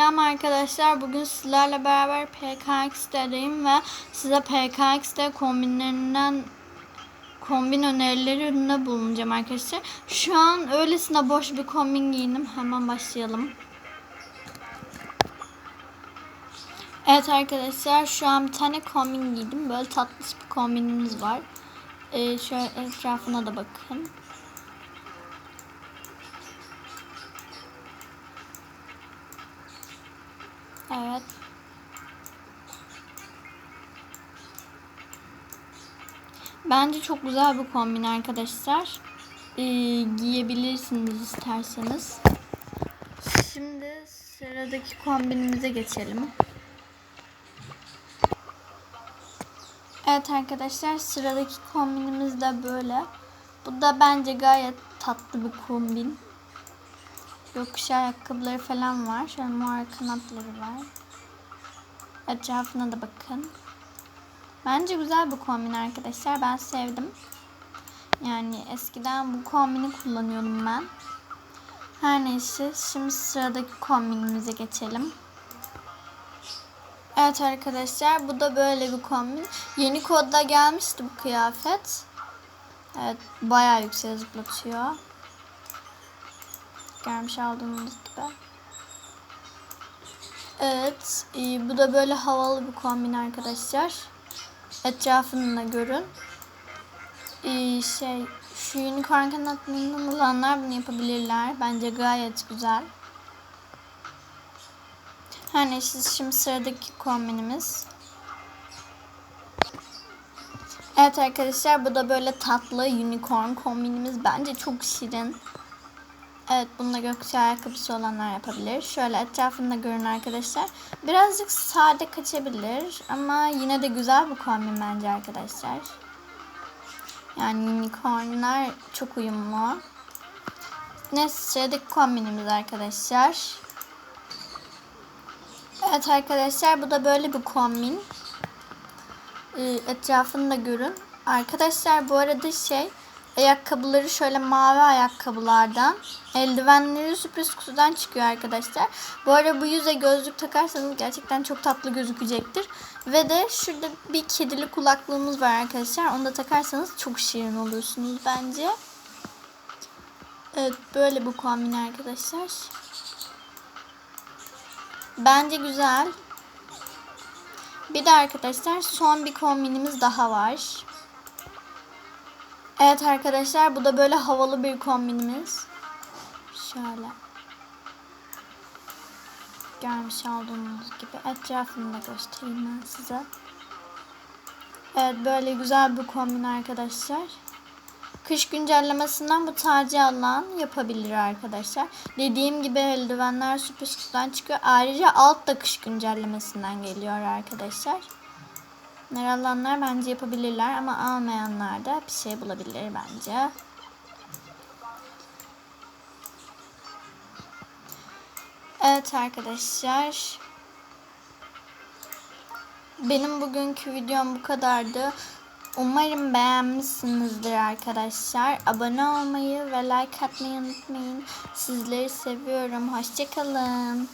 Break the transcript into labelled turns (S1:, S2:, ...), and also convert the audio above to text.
S1: Selam arkadaşlar. Bugün sizlerle beraber PKX'deyim ve size PKX'de kombinlerinden kombin önerilerinde bulunacağım arkadaşlar. Şu an öylesine boş bir kombin giyindim. Hemen başlayalım. Evet arkadaşlar şu an bir tane kombin giydim. Böyle tatlış bir kombinimiz var. Ee, şöyle etrafına da bakın. Evet. Bence çok güzel bir kombin arkadaşlar. Ee, giyebilirsiniz isterseniz. Şimdi sıradaki kombinimize geçelim. Evet arkadaşlar sıradaki kombinimiz de böyle. Bu da bence gayet tatlı bir kombin. Yokuş ayakkabıları falan var. Şöyle mor kanatları var. Etrafına da bakın. Bence güzel bir kombin arkadaşlar. Ben sevdim. Yani eskiden bu kombini kullanıyordum ben. Her neyse şimdi sıradaki kombinimize geçelim. Evet arkadaşlar bu da böyle bir kombin. Yeni kodda gelmişti bu kıyafet. Evet bayağı yüksek zıplatıyor. Görmüş olduğunuz gibi. Evet. e, bu da böyle havalı bir kombin arkadaşlar. Etrafını da görün. E, şey şu unicorn kanatlarından olanlar bunu yapabilirler. Bence gayet güzel. Her neyse şimdi sıradaki kombinimiz. Evet arkadaşlar bu da böyle tatlı unicorn kombinimiz. Bence çok şirin. Evet bununla gökkuşağı ayakkabısı olanlar yapabilir. Şöyle etrafında görün arkadaşlar. Birazcık sade kaçabilir ama yine de güzel bir kombin bence arkadaşlar. Yani unicornlar çok uyumlu. Neyse sıradaki kombinimiz arkadaşlar. Evet arkadaşlar bu da böyle bir kombin. Ee, etrafını da görün. Arkadaşlar bu arada şey ayakkabıları şöyle mavi ayakkabılardan. Eldivenleri sürpriz kutudan çıkıyor arkadaşlar. Bu arada bu yüze gözlük takarsanız gerçekten çok tatlı gözükecektir. Ve de şurada bir kedili kulaklığımız var arkadaşlar. Onu da takarsanız çok şirin olursunuz bence. Evet böyle bu kombin arkadaşlar. Bence güzel. Bir de arkadaşlar son bir kombinimiz daha var. Evet arkadaşlar bu da böyle havalı bir kombinimiz. Şöyle. Görmüş olduğunuz gibi etrafını da göstereyim ben size. Evet böyle güzel bir kombin arkadaşlar. Kış güncellemesinden bu tacı alan yapabilir arkadaşlar. Dediğim gibi eldivenler kutudan çıkıyor. Ayrıca alt da kış güncellemesinden geliyor arkadaşlar. Bunları alanlar bence yapabilirler ama almayanlar da bir şey bulabilir bence. Evet arkadaşlar. Benim bugünkü videom bu kadardı. Umarım beğenmişsinizdir arkadaşlar. Abone olmayı ve like atmayı unutmayın. Sizleri seviyorum. Hoşçakalın.